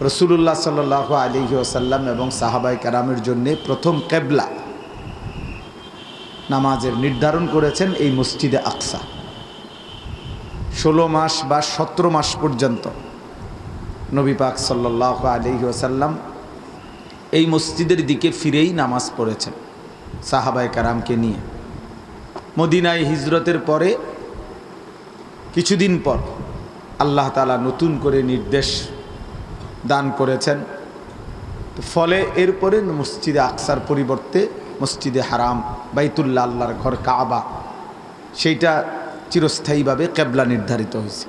রসুল্লাহ সাল আলী ওসাল্লাম এবং সাহাবাই কারামের জন্যে প্রথম কেবলা নামাজের নির্ধারণ করেছেন এই মসজিদে আকসা। ষোলো মাস বা সতেরো মাস পর্যন্ত নবী পাক সাল্লাহ আলী ওসাল্লাম এই মসজিদের দিকে ফিরেই নামাজ পড়েছেন সাহাবাই কারামকে নিয়ে। মদিনায় হিজরতের পরে কিছুদিন পর আল্লাহ তালা নতুন করে নির্দেশ দান করেছেন। ফলে এরপরে মসজিদে আকসার পরিবর্তে মসজিদে হারাম বাইতুল্লা আল্লাহর ঘর কাবা, সেইটা চিরস্থায়ীভাবে কেবলা নির্ধারিত হয়েছে।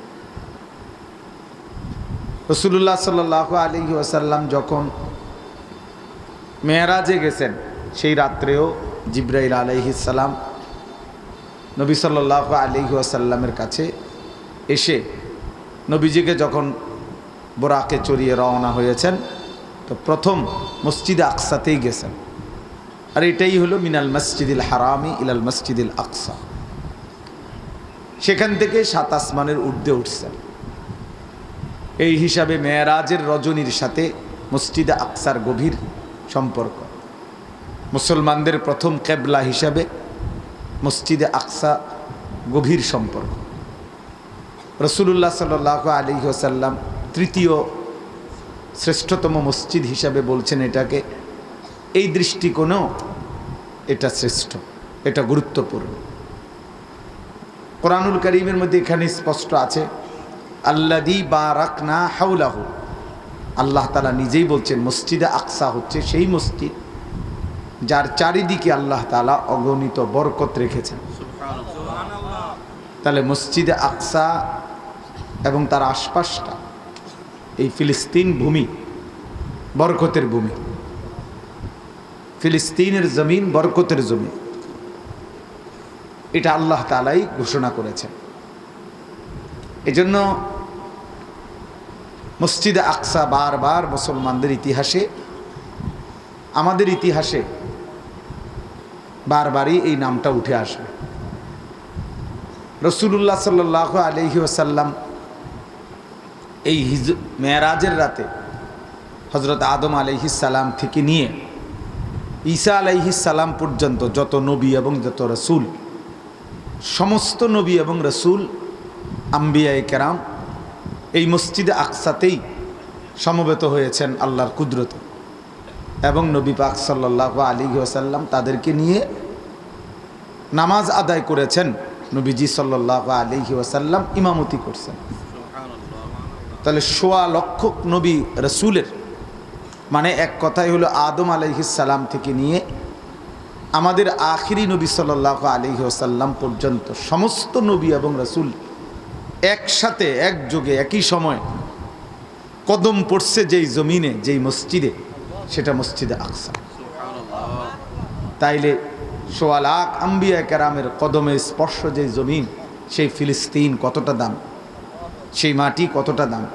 রসুল্লাহ সাল আলী ওয়াসাল্লাম যখন মেয়েরাজে গেছেন, সেই রাত্রেও জিব্রাইল আলহিসাল্লাম নবী সাল্লাহ আলহি আসাল্লামের কাছে এসে নবীজিকে যখন বোরাকে চড়িয়ে রওনা হয়েছেন। তো প্রথম মসজিদে আকসাতেই গেছেন। আর এটাই হলো মিনাল মসজিদুল হারামি ইলাল মসজিদুল আকসা। সেখান থেকে সাত আসমানের ঊর্ধ্বে উঠছেন। এই হিসাবে মেয়েরাজের রজনীর সাথে মসজিদে আকসার গভীর সম্পর্ক। মুসলমানদের প্রথম কেবলা হিসাবে মসজিদে আকসা গভীর সম্পর্ক। রসুল্লাহ সাল আলী তৃতীয় শ্রেষ্ঠতম মসজিদ হিসাবে বলছেন এটাকে এই দৃষ্টিকোণেও এটা শ্রেষ্ঠ এটা গুরুত্বপূর্ণ। কোরআনুল করিমের মধ্যে এখানে স্পষ্ট আছে আল্লাদি বা রাকনা হাউলাহু আল্লাহ তালা নিজেই বলছেন মসজিদে আকসা হচ্ছে সেই মসজিদ যার চারিদিকে আল্লাহ তালা অগণিত বরকত রেখেছেন। তাহলে মসজিদে আকসা এবং তার আশপাশটা এই ফিলিস্তিন ভূমি, বরকতের ভূমি। ফিলিস্তিনের জমিন বরকতের জমি। এটা আল্লাহ তালাই ঘোষণা করেছেন। এজন্য মসজিদ আকসা বারবার মুসলমানদের ইতিহাসে, আমাদের ইতিহাসে বারবারই এই নামটা উঠে আসবে। রসুল্লাহ সাল্লাহ আলহি এই হিজ মেয়ারাজের রাতে হজরত আদম আলহিসাল্লাম থেকে নিয়ে ঈসা আলাইহিসাল্লাম পর্যন্ত যত নবী এবং যত রসুল, সমস্ত নবী এবং রসুল আম্বিয়াই কেরাম এই মসজিদে আকসাতেই সমবেত হয়েছেন আল্লাহর কুদরত এবং নবী পাক সাল্লাহ আলী ওসাল্লাম তাদেরকে নিয়ে নামাজ আদায় করেছেন, নবীজি সাল্লাহ আলী ওসাল্লাম ইমামতি করছেন। তাহলে সোয়া লক্ষ নবী রসুলের মানে এক কথাই হলো আদম আলহিসাল্লাম থেকে নিয়ে আমাদের আখিরি নবী সাল্লাহ আলহি ওসাল্লাম পর্যন্ত সমস্ত নবী এবং রসুল একসাথে, একযোগে, একই সময় কদম পড়ছে যেই জমিনে, যেই মসজিদে, সেটা মসজিদে আকসা। তাইলে সোয়া লাখ আম্বিয়া কেরামের কদমে স্পর্শ যে জমিন, সেই ফিলিস্তিন কতটা দাম? সেই মাটি কতটা দাম?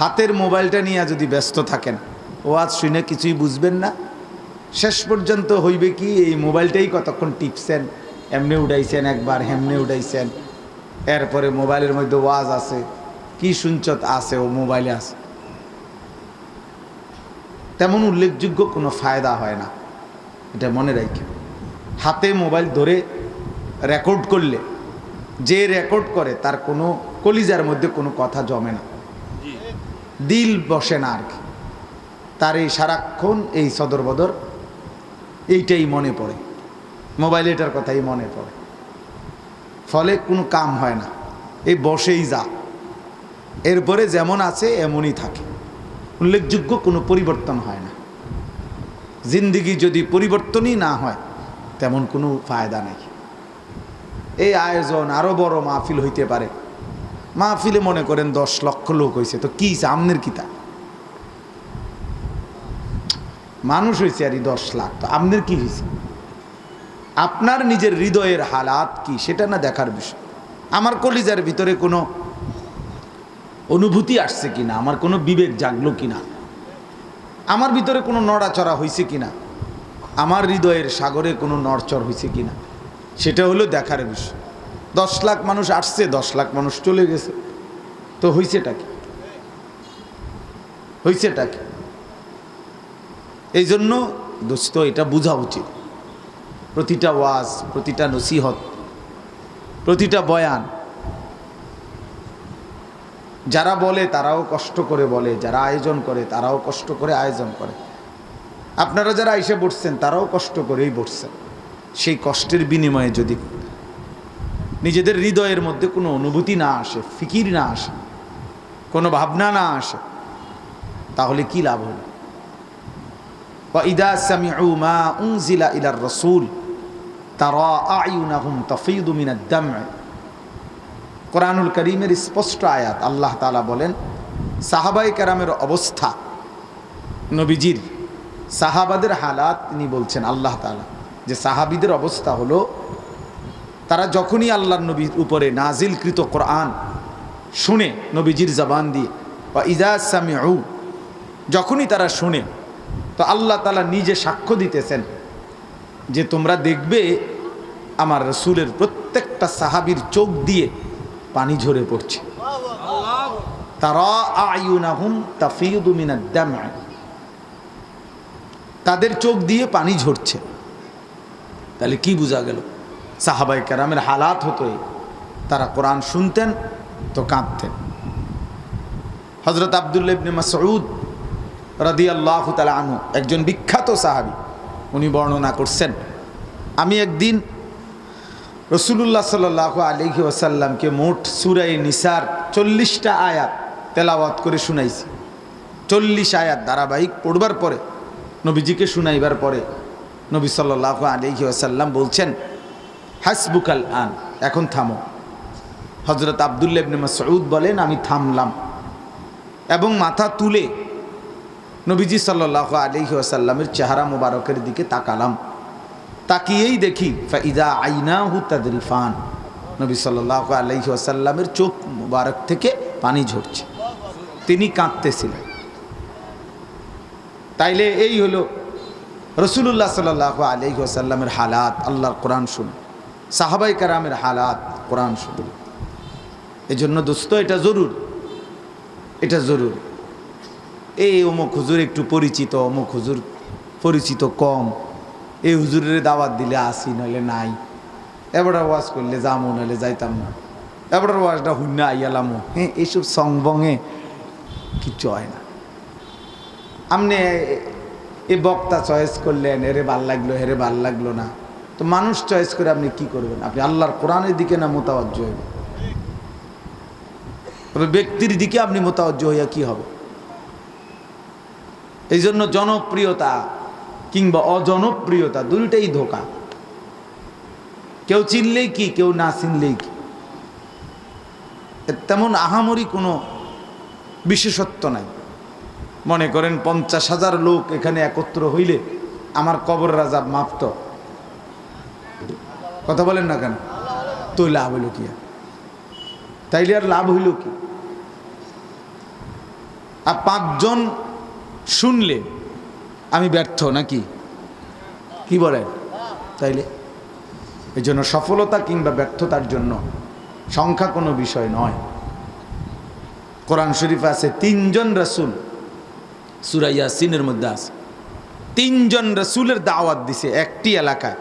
হাতের মোবাইলটা নিয়ে যদি ব্যস্ত থাকেন ও আজ শুনে কিছুই বুঝবেন না। শেষ পর্যন্ত হইবে কি, এই মোবাইলটাই কতক্ষণ টিপছেন, এমনি উঠাইছেন একবার, হেমনে উঠাইছেন এরপরে মোবাইলের মধ্যে ওয়াজ আছে, কি শুনছত আছে ও মোবাইলে আছে। তেমন উল্লেখযোগ্য কোনো ফায়দা হয় না, এটা মনে রাখি। হাতে মোবাইল ধরে রেকর্ড করলে, যে রেকর্ড করে তার কোনো কলিজার মধ্যে কোনো কথা জমে না। দিল বসে না আর কি। তার এই সারাক্ষণ এই সদর বদর এইটাই মনে পড়ে। মোবাইল এটার কথাই মনে পড়ে। ফলে কোনো কাম হয় না। এই বসেই যা। এরপরে যেমন আছে, এমনই থাকে। উল্লেখযোগ্য কোনো পরিবর্তন হয় না। জিন্দিগি যদি পরিবর্তনই না হয়, তেমন কোনো ফায়দা নেই। এই আয়োজন আরও বড় মাহফিল হইতে পারে। মাহফিলে মনে করেন দশ লক্ষ লোক হয়েছে তো কি আমনের কিতা? মানুষ হয়েছে আর দশ লাখ, তো আপনার কি হয়েছে আপনার নিজের হৃদয়ের হালাত কি? সেটা না দেখার বিষয়। আমার কলিজার ভিতরে কোনো অনুভূতি আসছে কিনা? আমার কোনো বিবেক জাগলো কিনা? আমার ভিতরে কোনো নড়াচড়া হয়েছে কিনা? আমার হৃদয়ের সাগরে কোনো নড়চড় হয়েছে কিনা? সেটা হলো দেখার বিষয়। দশ লাখ মানুষ আসছে, দশ লাখ মানুষ চলে গেছে। তো হয়েছেটা কি? হয়েছেটা কি? এই জন্য দোস্ত, এটা বোঝা উচিত। প্রতিটা ওয়াজ, প্রতিটা নসিহত, প্রতিটা বয়ান, যারা বলে তারাও কষ্ট করে বলে, যারা আয়োজন করে তারাও কষ্ট করে আয়োজন করে। আপনারা যারা এসে বসছেন, তারাও কষ্ট করেই বসছেন। সেই কষ্টের বিনিময়ে যদি নিজেদের হৃদয়ের মধ্যে কোনো অনুভূতি না আসে, ফিকির না আসে, কোনো ভাবনা না আসে, তাহলে কি লাভ হল? ইদা রসুল কোরআনুল করিমের স্পষ্ট আয়াত আল্লাহ তালা বলেন সাহাবাই কারামের অবস্থা নবীজির, সাহাবাদের হালাত তিনি বলছেন আল্লাহ তালা যে সাহাবিদের অবস্থা হলো তারা যখনই আল্লাহর নবীর উপরে নাজিলকৃত কোরআন শুনে, নবীজির জবান দিয়ে বা ইজা সামিউ যখনই তারা শুনে, তো আল্লাহ তালা নিজে সাক্ষ্য দিতেছেন যে তোমরা দেখবে আমার রসুলের প্রত্যেকটা সাহাবির চোখ দিয়ে পানি ঝরে পড়ছে। তারা তাদের চোখ দিয়ে পানি ঝরছে। তাহলে কি বোঝা গেল? সাহাবাই কেরামের হালাত হতো তারা কোরআন শুনতেন, তো কাঁদতেন। হজরত আবদুল্লা ইবনে মাসউদ রাদি আল্লাহ তালা আনু একজন বিখ্যাত সাহাবি, উনি বর্ণনা করছেন, আমি একদিন রসুল্লাহ সাল আলহি ওসাল্লামকে মোট সুরাই নিসার চল্লিশটা আয়াত তেলাওয়াত করে শুনাইছি। চল্লিশ আয়াত ধারাবাহিক পড়বার পরে, নবীজিকে শুনাইবার পরে নবী সাল্লাহ আলহি ওসাল্লাম বলছেন হাসবুকাল আন, এখন থামো। হজরত আবদুল্লা ইবনে মাসউদ বলেন, আমি থামলাম। এবং মাথা তুলে নবীজি সাল্লাহ আলহি আসাল্লামের চেহারা মোবারকের দিকে তাকালাম। তাকিয়েই দেখি, ফাইদা আইনা হু তাদরিফান। নবী সাল্লাহ আলহি আসাল্লামের চোখ মোবারক থেকে পানি ঝরছে। তিনি কাঁদতেছিলেন। তাইলে এই হলো রসুল্লাহ সাল্লাহ আলহি আসাল্লামের হালাত। আল্লাহর কোরআন শুনে। সাহাবাই কারামের হালাত কোরআন শুনে এই জন্য দোস্ত, এটা জরুর। এটা জরুর। এই অমুক হুজুর একটু পরিচিত, অমুক হুজুর পরিচিত কম। এই হুজুরের দাওয়াত দিলে আসি, নইলে নাই। এবার ওয়াজ করলে যামো, নইলে যাইতাম না। এবার ওয়াজটা হুন্না আইয়ালামো। হ্যাঁ এইসব সংবঙে কিচ্ছু হয় না। আপনি এই বক্তা চয়েস করলেন, এরে ভালো লাগল, হেরে ভালো লাগল না। তো মানুষ চয়েস করে আপনি কি করবেন? আপনি আল্লাহর কোরআনের দিকে না মোতাবজ্জ হইবেন? তবে ব্যক্তির দিকে আপনি মোতাবজ্জ হইয়া কি হবে? এই জন্য জনপ্রিয়তা কিংবা অজনপ্রিয়তা দুইটাই ধোকা। কেউ চিনলেই কি, কেউ না চিনলেই কি? তেমন আহামরি কোনো বিশেষত্ব নাই। মনে করেন পঞ্চাশ হাজার লোক এখানে একত্র হইলে আমার কবর রাজা মাপত। কথা বলেন না কেন? তো লাভ হইল কি? তাইলে আর লাভ হইল কি? আর পাঁচজন শুনলে আমি ব্যর্থ নাকি? কি বলেন? তাইলে? এই জন্য সফলতা কিংবা ব্যর্থতার জন্য সংখ্যা কোনো বিষয় নয়। কোরআন শরীফ আছে, তিনজন রাসুল সুরাইয়া সিনের মধ্যে আছে। তিনজন রাসুলের দাওয়াত দিছে একটি এলাকায়।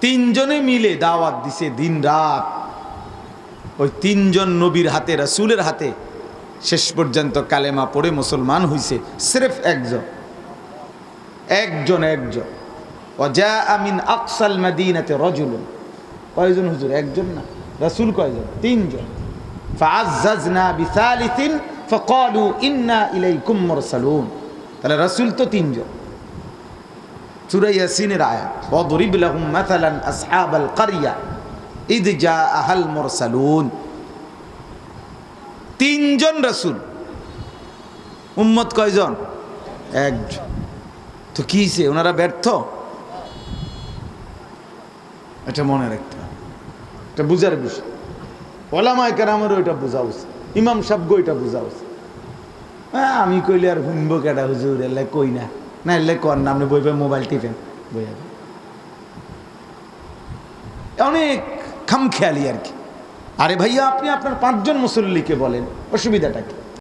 তিনজনে মিলে দাওয়াত দিছে দিন রাত। ওই তিনজন নবীর হাতে, রাসুলের হাতে শেষ পর্যন্ত কালেমা পড়ে মুসলমান হইছে, সিরেফ একজন। একজন একজন। অজা আমিন আকসাল মাদিনাতে রজুলুন। কয়জন হুজুর? একজন না? রাসূল কয়জন? তিনজন। ফাআজ্জাজনা বিসালিসিন ফাকালু ইন্না ইলাইকুম মুরসালুন। তাহলে রাসূল তো তিনজন। সূরা ইয়াসিনের আয়াত ওয়াদরিব লাহুম মাসালান আসহাবাল কারিয়া ইদ জাআহাল মুরসালুন। তিনজন রাসূল। উম্মত কয়জন? একজন। তো কি হয়েছে ওনারা ব্যর্থ? এটা মনে রাখতে এটা বুঝার বিষয়। ওলামায় কেরামেরও এটা বোঝা উচিত। ইমাম সাহেবগো এটা বোঝা উচিত। হ্যাঁ আমি কইলে আর শুনব কেটা হুজুর এলে কই না। না, এলে কর না, আপনি বই বইবে মোবাইল টিপেন। বই অনেক খামখেয়ালি আর কি। আরে ভাইয়া, আপনি আপনার পাঁচজন মুসল্লিকে বলেন, অসুবিধাটা কি?